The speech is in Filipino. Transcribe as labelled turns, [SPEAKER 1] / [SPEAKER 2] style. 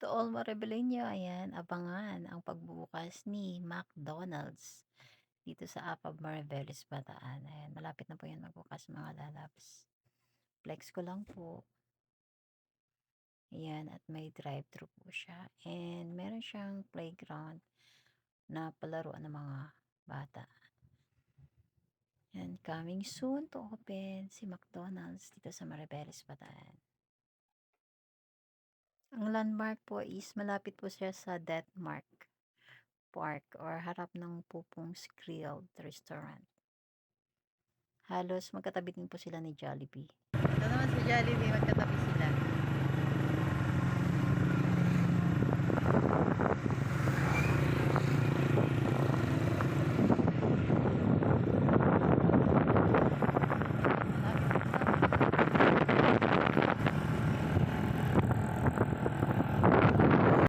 [SPEAKER 1] To all Morebeleño, ayan, abangan ang pagbubukas ni McDonald's dito sa Apab Maribeles, Bataan. Ayan, malapit na po yan magbukas mga lalabs. Flex ko lang po. Ayan, at may drive-thru po siya. And meron siyang playground na palaruan ng mga bata. And coming soon to open si McDonald's dito sa Maribeles, Bataan. Ang landmark po is malapit po siya sa Deathmark Park or harap ng Pupong's Grilled Restaurant. Halos magkatabi din po sila ni Jollibee. Ito naman si Jollibee, magkatabi.